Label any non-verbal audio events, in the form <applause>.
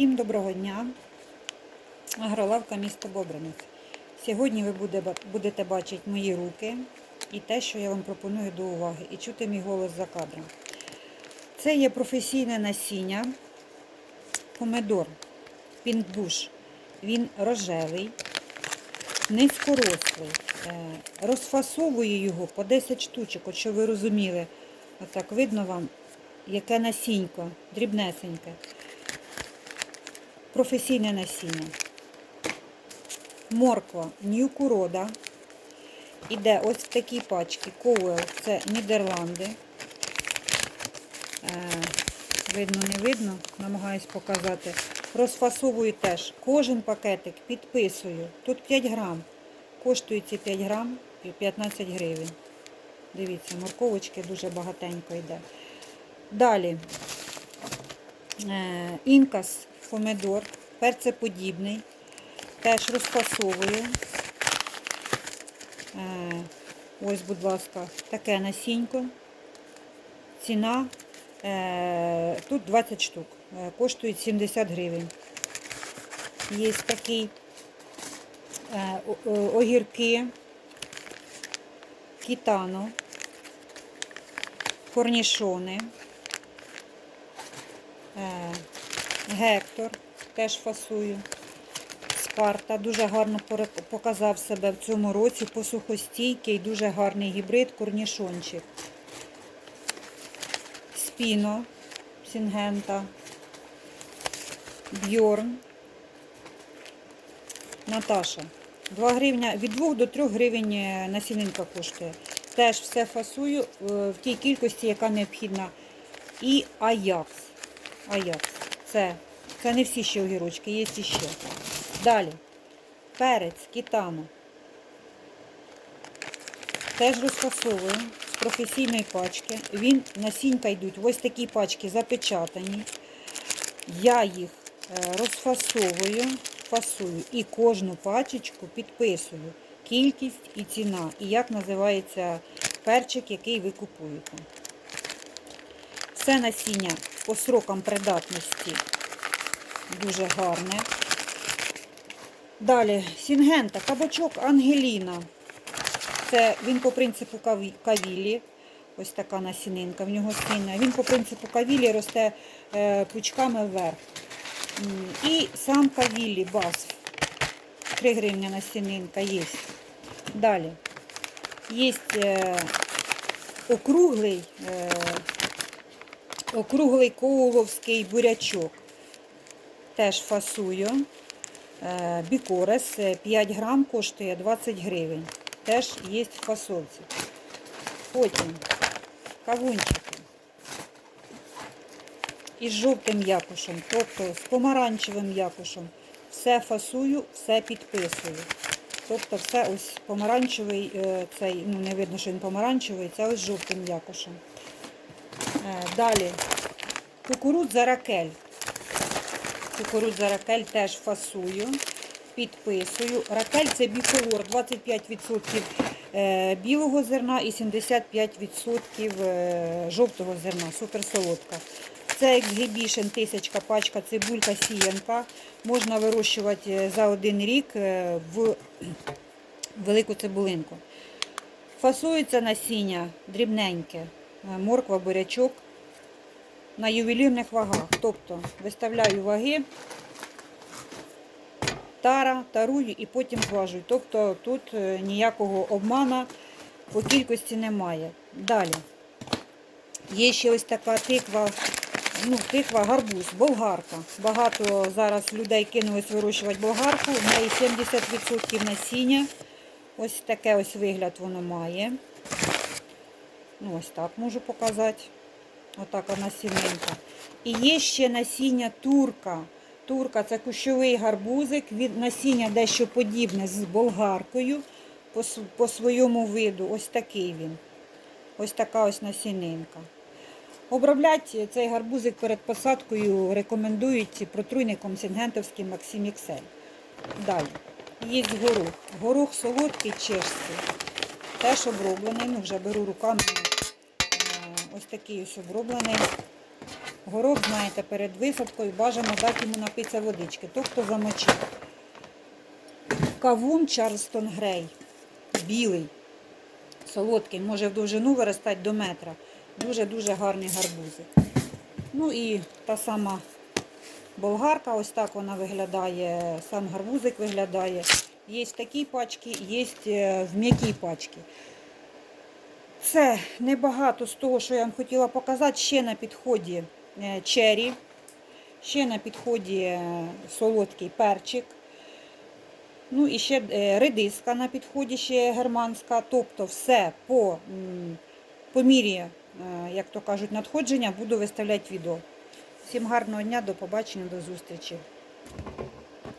Всім доброго дня. Агролавка місто Бобринець. Сьогодні ви будете бачити мої руки і те, що я вам пропоную до уваги, і чути мій голос за кадром. Це є професійне насіння, помидор, пінкбуш. Він рожевий, низькорослий. Е, Розфасовую його по 10 штучок, от що ви розуміли. Отак видно вам, яке насінько, дрібнесеньке. Професійне насіння. Морква Нью-Курода. Іде ось в такій пачці. Коуел це Нідерланди. Е, видно, не видно, намагаюсь показати. Розфасовую теж. Кожен пакетик підписую. Тут 5 грам. Коштують ці 5 грам 15 гривень. Дивіться, морковочки дуже багатенько йде. Далі. Е, Інкас помидор, перцеподібний. Теж розфасовую. Е, Ось, будь ласка, таке насінько. Ціна е, тут 20 штук. Е, Коштують 70 гривень. Є о- огірки, кітано, корнішони. Гектор теж фасую. Спарта дуже гарно показав себе в цьому році. Посухостійкий, дуже гарний гібрид, корнішончик. Спіно, Сінгента, Бьорн, Наташа. 2 гривня, від 2 до 3 гривень е, насінинка коштує. Теж все фасую е, в тій кількості, яка необхідна. І Аякс. Аякс. Це, це не всі ще огірочки, є ще. Далі. Перець, кітано. Теж розфасовую з професійної пачки. Він насінька йдуть. Ось такі пачки запечатані. Я їх е, розфасовую, фасую і кожну пачечку підписую. Кількість і ціна. І як називається перчик, який ви купуєте. Все насіння по срокам придатності дуже гарне. Далі Сінгента, кабачок Ангеліна. Це він по принципу каві- кавілі. Ось така насінинка в нього сильна. Він по принципу кавілі росте е, пучками вверх. І сам кавілі бас. 3 гривні насінинка є. Далі. Є е, округлий, е, округлий коуловський бурячок. Теж фасую. Е, Бікорес е, 5 грам коштує 20 гривень. Теж є в фасовці. Потім кавунчики. Із жовтим якушем, тобто з помаранчевим якушем. Все фасую, все підписую. Тобто все ось помаранчевий, е, цей, ну не видно, що він помаранчевий, це ось жовтим якушем. Е, Далі кукурудза ракель. Кукурудза ракель теж фасую, підписую. Ракель це біколор, 25% е, білого зерна і 75% е, жовтого зерна, суперсолодка. Це ексгібішн, тисячка пачка, цибулька, сіянка. Можна вирощувати за один рік в <clears throat> велику цибулинку. Фасується насіння дрібненьке, морква, бурячок на ювелірних вагах. Тобто виставляю ваги, тара, тарую і потім зважую. Тобто тут е, ніякого обмана по кількості немає. Далі. Є ще ось така тиква, ну, тиква гарбуз, болгарка. Багато зараз людей кинулось вирощувати болгарку. В неї 70% насіння. Ось таке ось вигляд воно має. Ну, ось так можу показати. Отак вона сіненька. І є ще насіння турка. Турка це кущовий гарбузик, від насіння дещо подібне з болгаркою по, по своєму виду. Ось такий він. Ось така ось насінинка. Обробляти цей гарбузик перед посадкою рекомендують протруйником сінгентовським Максим Іксель. Далі. Є горох. Горох солодкий чешський. Теж оброблений, ну вже беру руками. Е, Ось такий ось оброблений горох, знаєте, перед висадкою бажано дати йому напитися водички, тобто замочити. Кавун Чарльстон Грей. Білий, солодкий, може в довжину виростати до метра. Дуже-дуже гарні гарбузи. Ну і та сама болгарка, ось так вона виглядає, сам гарбузик виглядає. Є такі пачки, є е, в м'якій пачці. Це небагато з того, що я вам хотіла показати. Ще на підході е, чері, ще на підході е, солодкий перчик. Ну і ще редиска на підході, ще германська. Тобто все по, по мірі, як то кажуть, надходження буду виставляти відео. Всім гарного дня, до побачення, до зустрічі.